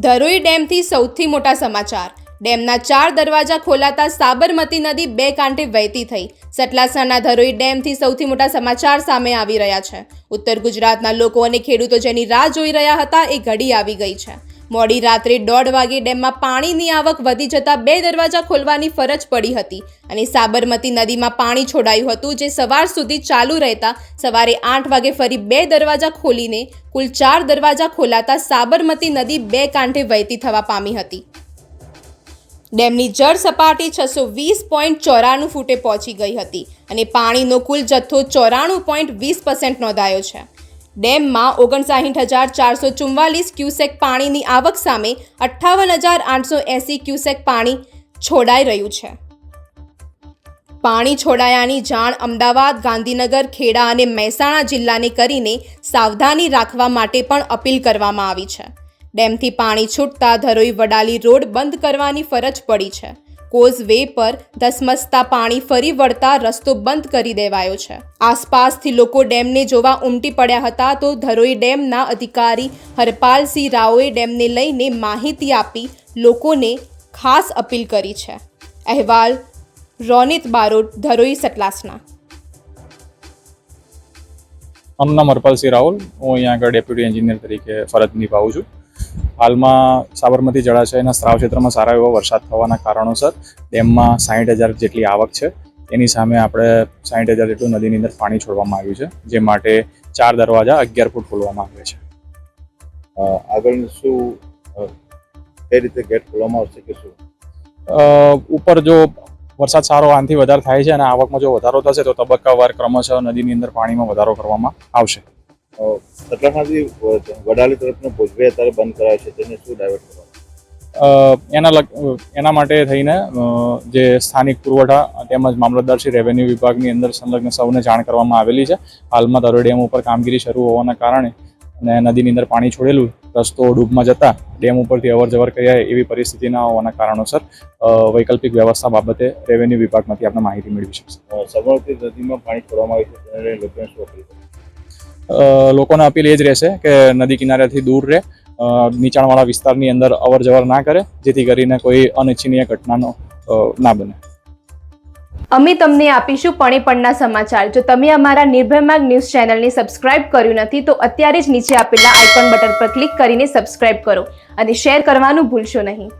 ધરોઈ ડેમથી સૌથી મોટા સમાચાર. ડેમના ચાર દરવાજા ખોલાતા સાબરમતી નદી બે કાંઠે વહેતી થઈ. સટલાસણના ધરોઈ ડેમથી સૌથી મોટા સમાચાર સામે આવી રહ્યા છે. ઉત્તર ગુજરાતના લોકો અને ખેડૂતો જેની રાહ જોઈ રહ્યા હતા એ ઘડી આવી ગઈ છે. મોડી રાત્રે દોઢ વાગે ડેમમાં પાણીની આવક વધી જતા બે દરવાજા ખોલવાની ફરજ પડી હતી અને સાબરમતી નદીમાં પાણી છોડાયું હતું જે સવાર સુધી ચાલુ રહેતા સવારે આઠ વાગે ફરી બે દરવાજા ખોલીને કુલ ચાર દરવાજા ખોલાતા સાબરમતી નદી બે કાંઠે વહેતી થવા પામી હતી. ડેમની જળ સપાટી છસો વીસ પોઈન્ટ ચોરાણું ફૂટે પહોંચી ગઈ હતી અને પાણીનો કુલ જથ્થો ચોરાણું પોઈન્ટ વીસ પર્સન્ટ નોંધાયો છે. ડેમમાં ઓગણસાઠ હજાર ચારસો ચુમ્માલીસ ક્યુસેક પાણીની આવક સામે અઠ્ઠાવન હજાર આઠસો એંસી ક્યુસેક પાણી છોડાઈ રહ્યું છે. પાણી છોડાયાની જાણ અમદાવાદ, ગાંધીનગર, ખેડા અને મહેસાણા જિલ્લાને કરીને સાવધાની રાખવા માટે પણ અપીલ કરવામાં આવી છે. ડેમથી પાણી છૂટતા ધરોઈ વડાલી રોડ બંધ કરવાની ફરજ પડી છે. કોઝ વે પર ધસમસતા પાણી ફરી વળતા રસ્તો બંધ કરી દેવાયો છે. આસપાસથી લોકો ડેમને જોવા ઉમટી પડ્યા હતા તો ધરોઈ ડેમના અધિકારી હરપાલસિંહ રાઓએ ડેમને લઈને માહિતી આપી લોકોને ખાસ અપીલ કરી છે. અહેવાલ, રોનિત બારોટ, ધરોઈ સટલાસના મારું નામ હરપાલસિંહ રાહુલ હું અહીંયા આગળ ડેપ્યુટી એન્જિનિયર તરીકે ફરજ નિભાવું છું. હાલમાં સાબરમતી જળાશયના સ્ત્રાવ ક્ષેત્રમાં સારા એવો વરસાદ થવાના કારણોસર ડેમમાં સાહીઠ હજાર જેટલી આવક છે. એની સામે આપણે સાહીઠ હજાર જેટલું નદીની અંદર પાણી છોડવામાં આવ્યું છે જે માટે ચાર દરવાજા અગિયાર ફૂટ ખોલવામાં આવ્યા છે. આગળ શું એ કઈ રીતે ગેટ ખોલવામાં આવશે કે શું? ઉપર જો વરસાદ સારો આનાથી વધારે થાય છે અને આવકમાં જો વધારો થશે તો તબક્કાવાર ક્રમશઃ નદીની અંદર પાણીમાં વધારો કરવામાં આવશે. સટલામાંથી વડાલી તરફનો ભોજવે અત્યારે બંધ કરાયો છે તેને શું ડાયવર્ટ કરવાનું? એના એના માટે થઈને જે સ્થાનિક પુરવઠા તેમજ મામલતદાર શ્રી રેવન્યુ વિભાગની અંદર સંલગ્ન સૌને જાણ કરવામાં આવેલી છે. હાલમાં દરોડ ડેમ ઉપર કામગીરી શરૂ હોવાના કારણે અને નદીની અંદર પાણી છોડેલું રસ્તો ડૂબમાં જતા ડેમ ઉપરથી અવર જવર કર્યા એવી પરિસ્થિતિ ના હોવાના કારણોસર વૈકલ્પિક વ્યવસ્થા બાબતે રેવન્યુ વિભાગમાંથી આપણે માહિતી મેળવી શકશે. અ, સબરમતી નદીમાં પાણી છોડવામાં આવ્યું છે તેને લોકોને શું લોકોને અપીલ એ જ રહેશે કે નદી કિનારેથી દૂર રહે નીચાણવાળા વિસ્તારની અંદર અવર જવર ના કરે, જેથી કરીને કોઈ અનિચ્છનીય ઘટનાનો ના બને. અમે તમને આપીશું પણીપણના સમાચાર. જો તમે અમારા નિર્ભય માર્ગ ન્યૂઝ ચેનલને સબસ્ક્રાઇબ કર્યું નથી, તો અત્યારે જ નીચે આપેલા આઇકોન બટન પર ક્લિક કરીને સબસ્ક્રાઇબ કરો અને શેર કરવાનું ભૂલશો નહીં.